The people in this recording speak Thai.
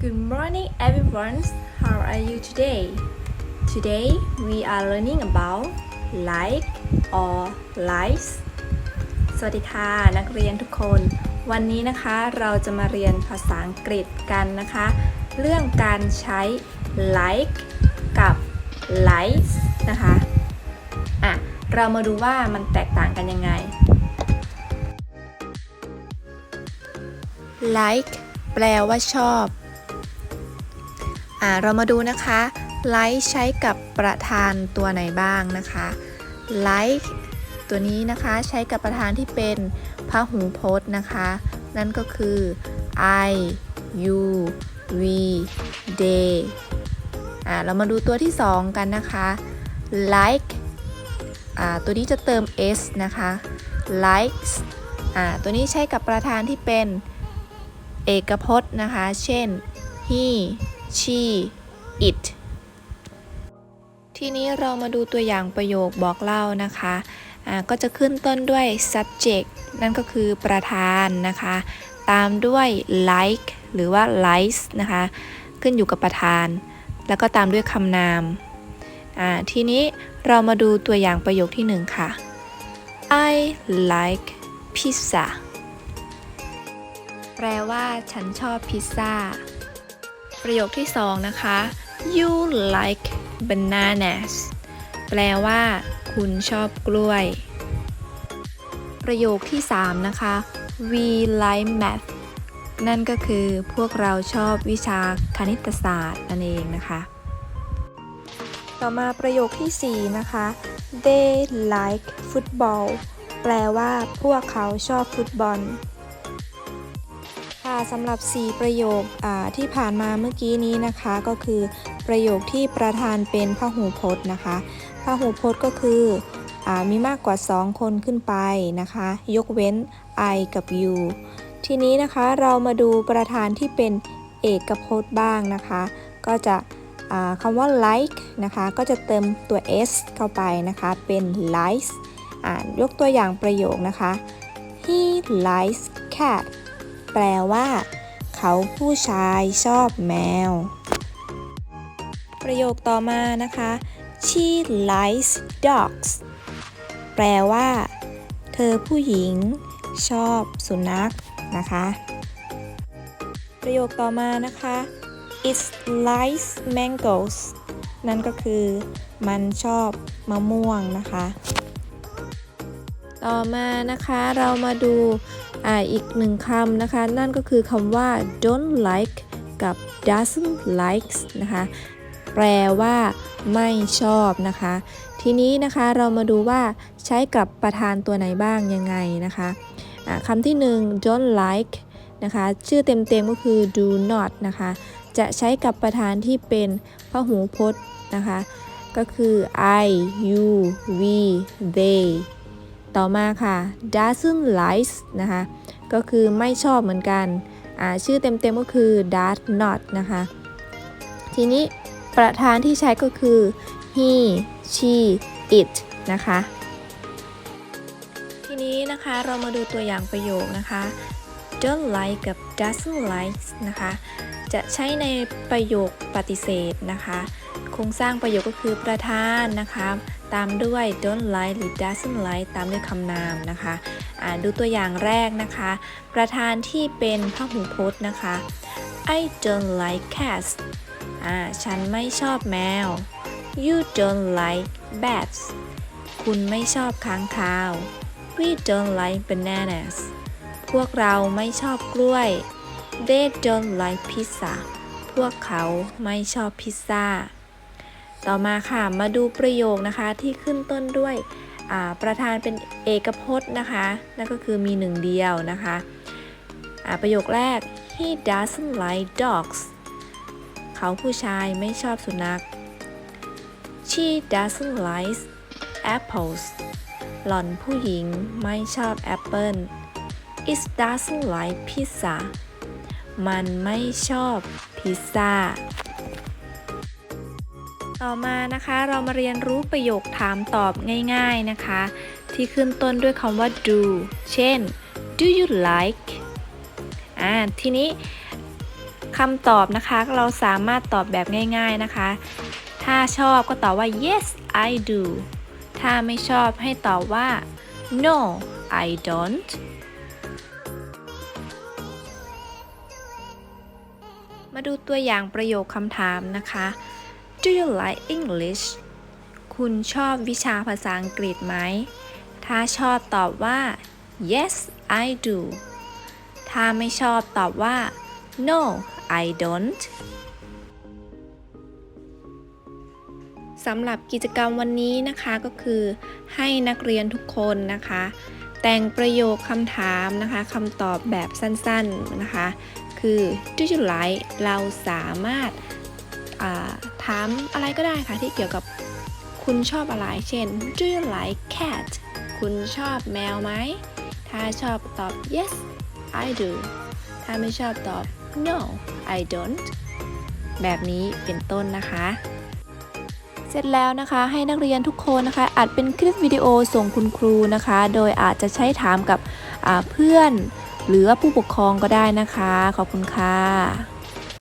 Good morning everyone. How are you today? Today we are learning about like or likes สวัสดีค่ะ นักเรียนทุกคน วันนี้นะคะเราจะมาเรียนภาษาอังกฤษกันนะคะ เรื่องการใช้ like กับ likes นะคะอะเรามาดูว่ามันแตกต่างกันยังไง like แปลว่าชอบ อ่าเรามาดูนะคะ like ใช้กับประธานตัวไหนบ้างนะคะ like ตัวนี้นะคะใช้กับประธานที่เป็นพหูพจน์นะคะ นั่นก็คือ I you we they อ่าเรามาดูตัวที่ 2 กันนะคะ like อ่าตัวนี้จะเติม s นะคะ likes อ่าตัวนี้ใช้กับประธานที่เป็นเอกพจน์นะคะ เช่น he she it ทีนี้เรามาดูตัวอย่างประโยคบอกเล่านะคะก็จะขึ้นต้นด้วย subject นั่นก็คือประธานนะคะ ตามด้วย like หรือว่า likes นะคะ ขึ้นอยู่กับประธาน แล้วก็ตามด้วยคำนามทีนี้เรามาดูตัวอย่างประโยคที่หนึ่งค่ะ I like pizza แปลว่าฉันชอบพิซซ่า ประโยคที่สองนะคะ you like bananas แปลว่า คุณชอบกล้วย ประโยคที่สามนะคะ we like math นั่นก็คือพวกเราชอบวิชาคณิตศาสตร์นั่นเองนะคะ ต่อมาประโยคที่ 4 นะคะ they like football แปลว่าพวกเขาชอบฟุตบอล ค่ะสำหรับ 4 ประโยคที่ผ่านมาเมื่อกี้นี้นะคะก็คือประโยคที่ประธานเป็นพหูพจน์นะคะพหูพจน์ก็คืออมีมากกว่า 2 คนขึ้นไปนะคะ ยกเว้น I กับ you ทีนี้นะคะเรามาดูประธานที่เป็นเอกพจน์บ้างนะคะ ก็จะคำว่า like นะคะก็จะเติมตัว s เข้าไปนะคะเป็น likes ยกตัวอย่างประโยคนะคะ he likes cat แปลว่า เขาผู้ชายชอบแมว ประโยคต่อมานะคะ she likes dogs แปลว่า เธอผู้หญิง ชอบสุนัขนะคะ ประโยคต่อมานะคะ it likes mangoes นั่นก็คือ มันชอบมะม่วงนะคะ ต่อมานะคะเรามาดู อีกหนึ่งคำนะคะ นั่นก็คือคำว่า don't like กับ doesn't like นะคะ แปลว่า ไม่ชอบนะคะ ทีนี้นะคะเรามาดูว่าใช้กับประธานตัวไหนบ้างยังไงนะคะะคำที่หนึ่ง don't like นะคะ ชื่อเต็มๆก็คือ do not นะคะ จะใช้กับประธานที่เป็นพหูพจน์นะคะ ก็คือ I you we they ต่อมาค่ะ doesn't like นะคะ ก็คือไม่ชอบเหมือนกัน ชื่อเต็มๆก็คือ does not นะคะ ทีนี้ประธานที่ใช้ก็คือ he she it นะคะ ทีนี้นะคะเรามาดูตัวอย่างประโยคนะคะ don't like กับ doesn't like นะคะ จะใช้ในประโยคปฏิเสธนะคะ โครงสร้างประโยคก็คือประธานนะคะ ตามด้วย don't like หรือ doesn't like ตามด้วยคำนามนะคะดูตัวอย่างแรกนะคะ ประธานที่เป็นพหูพจน์นะคะ I don't like cats อ่าฉันไม่ชอบแมว you don't like bats คุณไม่ชอบค้างคาว we don't like bananas พวกเราไม่ชอบกล้วย they don't like pizza พวกเขาไม่ชอบพิซซ่า ต่อมาค่ะมาดูประโยคนะคะที่ขึ้นต้นด้วยประธานเป็นเอกพจน์นะคะ นั่นก็คือมีหนึ่งเดียวนะคะประโยคแรก he doesn't like dogs เขาผู้ชายไม่ชอบสุนัข she doesn't like apples หล่อนผู้หญิงไม่ชอบแอปเปิล it doesn't like pizza มันไม่ชอบพิซซ่า ต่อมานะคะเรามาเรียนรู้ประโยคถามตอบง่ายๆนะคะ ที่ขึ้นต้นด้วยคำว่า do เช่น do you like อ่าทีนี้คคำตอบนะคะเราสามารถตอบแบบง่ายๆนะคะ ถ้าชอบก็ตอบว่า yes I do ถ้าไม่ชอบให้ตอบว่า no I don't มาดูตัวอย่างประโยคคำถามนะคะ Do you like English คุณชอบวิชาภาษาอังกฤษไหม ถ้าชอบตอบว่า yes I do ถ้าไม่ชอบตอบว่า no I don't สำหรับกิจกรรมวันนี้นะคะก็คือให้นักเรียนทุกคนนะคะ แต่งประโยคคำถามนะคะคำตอบแบบสั้นๆนะคะ คือ do you like เราสามารถ ถามอะไรก็ได้ค่ะที่เกี่ยวกับคุณชอบอะไร เช่น do you like cat คุณชอบแมวไหม ถ้าชอบตอบ yes I do ถ้าไม่ชอบตอบ no I don't แบบนี้เป็นต้นนะคะ เสร็จแล้วนะคะให้นักเรียนทุกคนนะคะอัดเป็นคลิปวิดีโอส่งคุณครูนะคะ โดยอาจจะใช้ถามกับเพื่อน หรือว่าผู้ปกครองก็ได้นะคะ ขอบคุณค่ะ